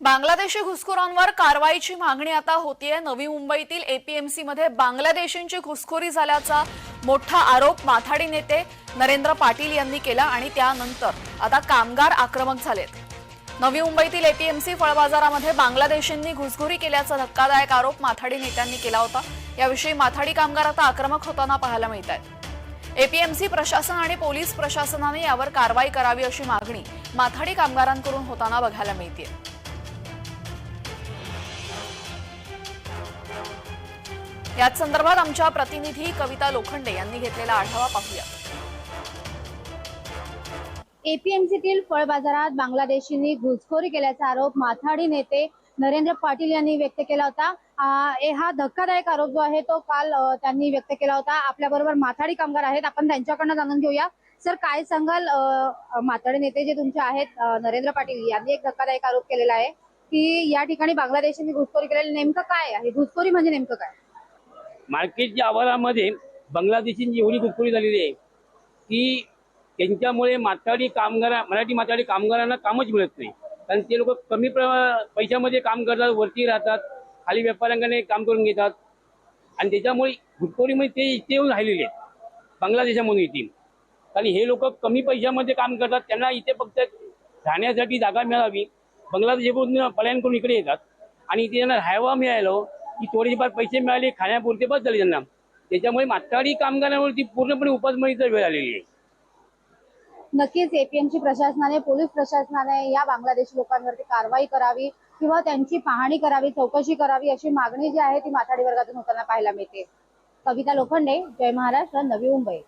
बांगलादेशी घुसखोरांवर कारवाईची मागणी आता होतीये. नवी मुंबईतील एपीएमसी मध्ये बांगलादेशींची घुसखोरी झाल्याचा मोठा आरोप माथाडी नेते नरेंद्र पाटील यांनी केला आणि त्यानंतर आता कामगार आक्रमक झालेत. नवी मुंबईतील एपीएमसी फळ बाजारामध्ये बांगलादेशींनी घुसखोरी केल्याचा धक्कादायक आरोप माथाडी नेत्यांनी केला होता. याविषयी माथाडी कामगार आता आक्रमक होताना पाहायला मिळत आहेत एपीएमसी प्रशासन आणि पोलीस प्रशासनाने यावर कारवाई करावी अशी मागणी माथाडी कामगारांकडून होताना बघायला मिळते याच संदर्भात आमच्या प्रतिनिधी कविता लोखंडे यांनी घेतलेला आढावा पाहूया. एपीएमसीतील फळ बाजारात बांगलादेशींनी घुसखोरी केल्याचा आरोप माथाडी नेते नरेंद्र पाटील यांनी व्यक्त केला होता. हा धक्कादायक आरोप जो आहे तो काल त्यांनी व्यक्त केला होता. आपल्या बरोबर माथाडी कामगार आहेत. आपण त्यांच्याकडनं जाणून घेऊया. सर काय सांगाल? माथाडी नेते जे तुमचे आहेत नरेंद्र पाटील यांनी एक धक्कादायक आरोप केलेला आहे की या ठिकाणी बांगलादेशांनी घुसखोरी केलेली. नेमकं काय आहे? घुसखोरी म्हणजे नेमकं काय? मार्केटच्या आवारामध्ये बांगलादेशींची एवढी घुसखोरी झालेली आहे की त्यांच्यामुळे माथाडी कामगार मराठी माथाडी कामगारांना कामच मिळत नाही. कारण ते लोक कमी प्र- पैशामध्ये काम करतात वरती राहतात खाली व्यापाऱ्यांकडे काम करून घेतात. आणि त्याच्यामुळे घुसखोरीमध्ये ते इथे येऊन राहिलेले आहेत बांगलादेशामधून येतील. कारण हे लोक कमी पैशामध्ये काम करतात त्यांना इथे फक्त राहण्यासाठी जागा मिळावी बांगलादेशामधून पलायन करून इकडे येतात. आणि इथे त्यांना राहावा मिळालं हो, की थोडेफार पैसे मिळाले खाण्यापुरते बस झाले त्यांना. त्याच्यामुळे माथाडी कामगारांवरती पूर्णपणे उपासमारीचा वेळ आलेली आहे. नक्कीच एपीएमसी प्रशासनाने पोलीस प्रशासनाने या बांगलादेशी लोकांवरती कारवाई करावी किंवा त्यांची पाहणी करावी चौकशी करावी अशी मागणी जी आहे ती माथाडी वर्गातून होताना पाहायला मिळते. कविता लोखंडे जय महाराष्ट्र नवी मुंबई.